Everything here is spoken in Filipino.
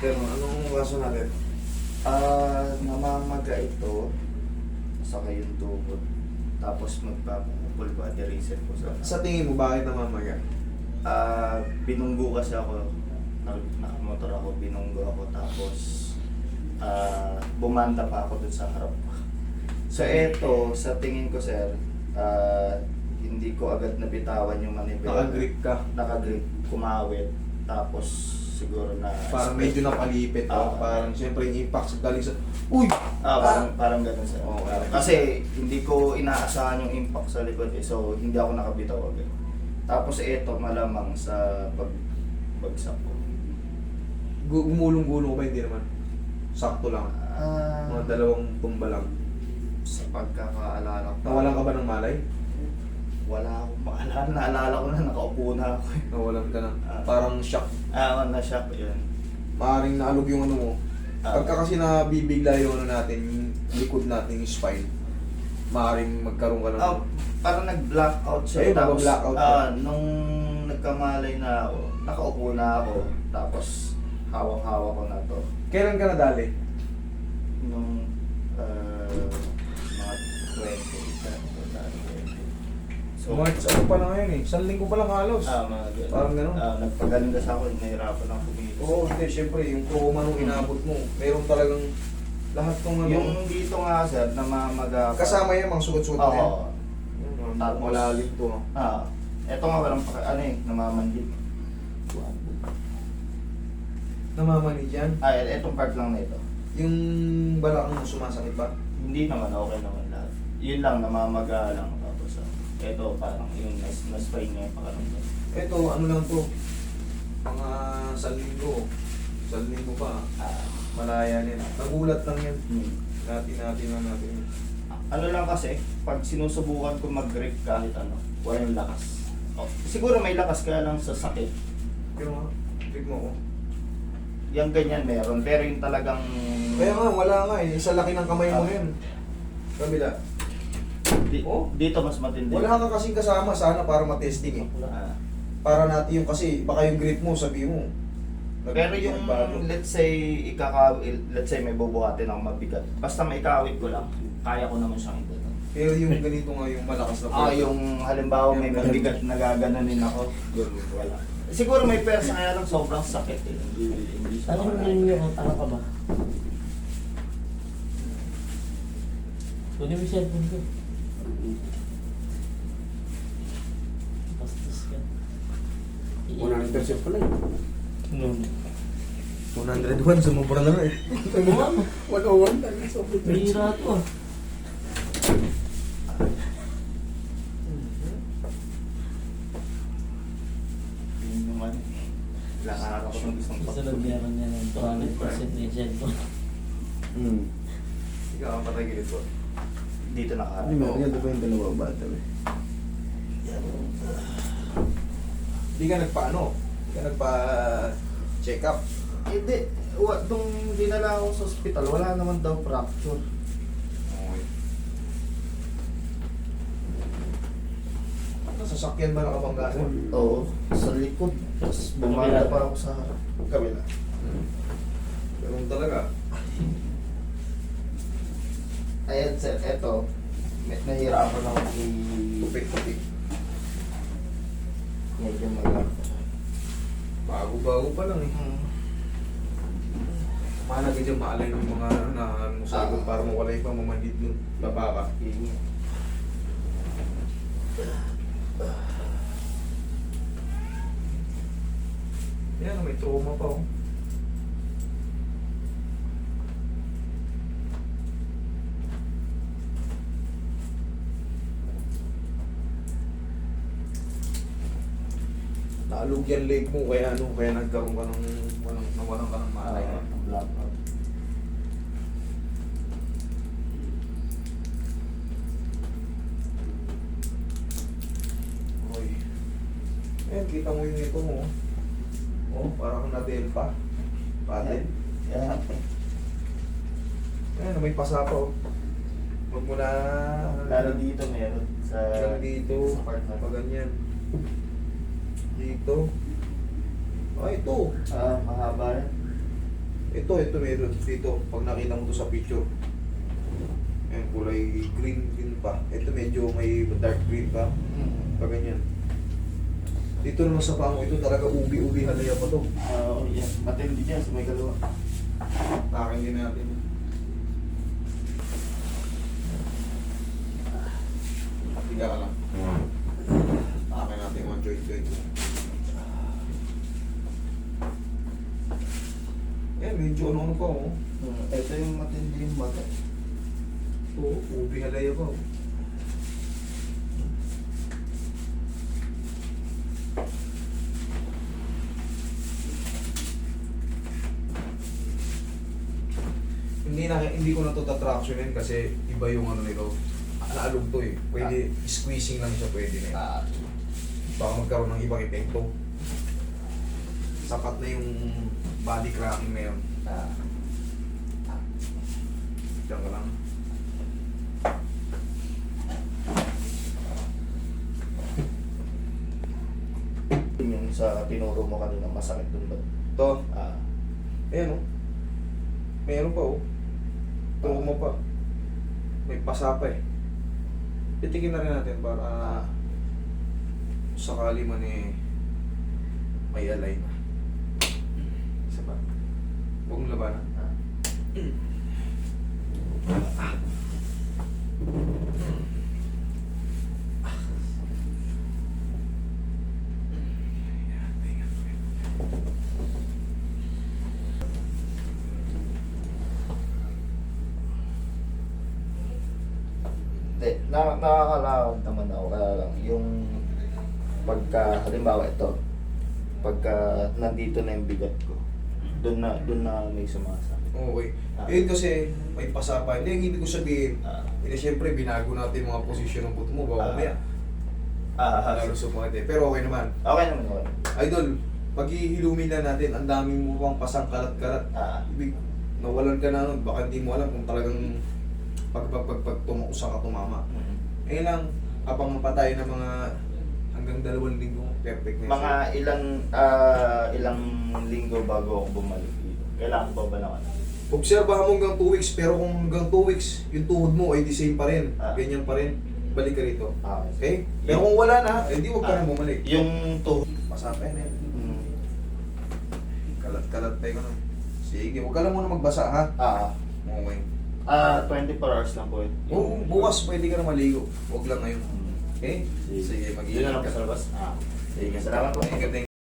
Pero anong kaso natin? Ah, namamaga ito. Saka yung tuhod. Tapos magpapupul body reset ko sa... Sa tingin mo, bakit namamaga? Ah, binunggo kasi ako. Nag- Nakamotor ako, binunggo ako. Tapos, ah, bumanda pa ako dun sa harap. So, eto, sa tingin ko, sir, ah, hindi ko agad nabitawan yung manibela. Nakagrip ka. Nakagrip, kumawit. Tapos, siguro na... Parang medyo napalipit. Ah. oh. Parang siyempre yung impact sa galing sa... Uy! Ah, parang, parang ganun sir. Oo, Ah, okay. kasi hindi ko inaasahan yung impact sa likod eh. So, hindi ako nakabitaw agad. Tapos eto malamang sa pagbagsak ko. Gu- Gumulong-gulong ba? Hindi naman. Sakto lang. Ah, Mga dalawang tumba lang. sa pagkakaalala ko. Nawalan ka ba ng malay? Wala akong maalala. Naalala ko na nakaupo na ako. eh. Nawalan ka na. Ah. Parang shock. Ah, na-shock yun. Maaring naalog yung ano mo. Ah. Pagka kasi nabibigla yung ano natin, yung likod natin, yung spine, maaring magkaroon ka ng... Ah, parang nag-blackout siya. Ayun, tapos, nag-blackout ka. ah, nung nagkamalay na ako, nakaupo na ako. Tapos, hawak-hawak ko na to. Kailan ka nadali? nung uh, mga 20 ka, 20. So, March, ano pa lang ngayon eh. Isang linggo pa lang halos. ah, mga ganun. Parang ganun. Ah, nagpagaling kasi ako, nahirapan ako kumilos. Oo, hindi. Siyempre, yung trauma nung inabot mo, meron talagang lahat ng ano. Yung dito nga, sir, namamaga pa. kasama yung mga sugat-sugat na yan. Oo. Tapos- Malalim to. ah. Ah, eto nga walang paka, ano eh, namamanhid. Namamanid yan. Ah, etong part lang na ito. Yung balakang mo sumasakit ba? Hindi naman, okay naman lahat. Yun lang, namamaga lang. Eto parang yung nas, nas-spine niya yung pakaramdam. Ito, ano lang to. Mga isang linggo. Isang linggo pa. Ah, Malaya yan. Nagulat lang yan. hmm. Natin, natin, na natin. ano lang kasi, pag sinusubukan ko mag-grip kahit ano, wala yung lakas. Oh, siguro may lakas kaya lang sa sakit. Pero nga, trip mo ko. Yung ganyan meron, pero yung talagang... Kaya nga, wala nga eh. Isa laki ng kamay mo Ah. yun. Kabila. Di- Oh. Dito mas matindi. Wala ka kasing kasama sana para matesting eh. Ah. Para natin yung kasi, baka yung grip mo, sabi mo. Pero yung, nagbago. let's say, ikaka, let's say may bubuhatin ako mabigat. Basta may ikawit ko lang, kaya ko naman siyang ito. Pero yung ganito nga, yung malakas na Ah, yung halimbawa may Yung mabigat na gaganunin ako, ganun, wala. Siguro may persa kaya lang sobrang sakit eh. Hindi, hindi siya Ano makakaya. yung yung ano ka ba? Kunin mo yung cellphone ko. Bastos ka. 100% pala eh. Nun. 101, sumubra na eh. Ano? 101 talaga sa Bihira to ah. Yun naman. Ilang araw ko nang gustong Susunod meron niya ng 200% na yung cellphone. Hmm. Ikaw ang patay gilid ko. Dito nakaharap. Hindi meron yan, di ba yung dalawa bata eh? Hindi ka nagpa-ano? Hindi ka nagpa-check up? Hindi. Wa, nung dinala ako sa ospital, wala naman daw fracture. Okay. Nasasakyan ba nakabanggasan? Oo, sa likod. Tapos bumala pa ako sa kabila. Ganun talaga. Ayan sir, eto. Nahirapan ako i- Tupik-tupik. medyo mag- Bago-bago pa lang eh. Hmm. Mana ka dyan maalay ng mga ano na ano sa likod Ah. para mawala yung pamamandit nun. Baba ka. Yun yun. Yan, may trauma pa oh. Naalog yan leg mo, kaya ano, kaya nagkaroon ka ng, walang, nawalan ka ng malay. Ah, blackout. Oy. Ayan, kita mo yung ito mo. Oh, parang nadel pa. Patin. Yan. Ayan, may pasa pa oh. Huwag mo na... Lalo dito meron. Sa, Lalo dito. Sa part na. Pa ganyan. Dito. Ah, ito. Ah, mahaba yan. to, ito meron dito. Pag nakita mo to sa picture. Ayan, kulay green din pa. Ito medyo may dark green pa. Pag ganyan. Dito naman sa pamo, ito talaga ubi-ubi halaya pa to. Ah, oh, yeah. Matindi dyan sa may kalawa. Akin din natin. Tiga ka lang. Akin natin yung joint-joint mo. Eh, medyo ano-ano pa oh. Hmm, Ito yung matindi yung mata. Oo, ubi halaya pa oh. Hindi na hindi ko na to tatractionin kasi iba yung ano nito. Naalog to eh. Pwede squeezing lang siya pwede na yun. Ah, Baka magkaroon ng ibang epekto. Sapat na yung body cracking na yun. ah. Diyan ka lang. Yun yung sa tinuro mo kanina, masakit dun ba? To, Ah, ayan oh. Meron pa oh. Trauma pa. May pasa pa eh. Titigin na rin natin para sakali man eh may alay pa. Huwag mong labanan. ah. Hindi, na, nakakalakad naman ako. Kaya lang, yung pagka, halimbawa ito, pagka nandito na yung bigat ko, doon na, doon na may sumasakit. Okay. Ah. Eh kasi may pasa pa. Hindi, ang ibig ko sabihin, Ah. eh siyempre binago natin mga posisyon ng buto mo. Baka Ah. mamaya, Ah, lalo sumakit eh. Pero okay naman. okay naman naman. Idol, pag ihilumin na natin, ang dami mo pang pasang kalat-kalat. Ah, Ibig, nawalan ka na nun, baka hindi mo alam kung talagang pag pag pag, pag tumuusa ka tumama. mm. Eh lang, habang mapatay ng mga hanggang dalawang linggo, perfect na yun. mga ilang ah, ilang linggo bago ako bumalik dito. Kailangan ko ba ba ano? Obserbahan mo hanggang 2 weeks, pero kung hanggang 2 weeks, yung tuhod mo ay the same pa rin. Ah. Ganyan pa rin. Balik ka rito. Ah, Okay? Pero kung wala na, eh di huwag ka Ah, na bumalik. Yung tuhod. Masapay na yun. Mm. Kalat-kalat tayo ka na. Sige, huwag ka lang muna magbasa ha. Ah, Okay. ah 24 hours lang po. eh. Oo, bukas pwede ka na maligo. Huwag lang ngayon. Mm. Okay? Sige. Sige, Yun na mag-iingat lang po ka. sa labas. Ah. Sige, Salamat po. Ingat din.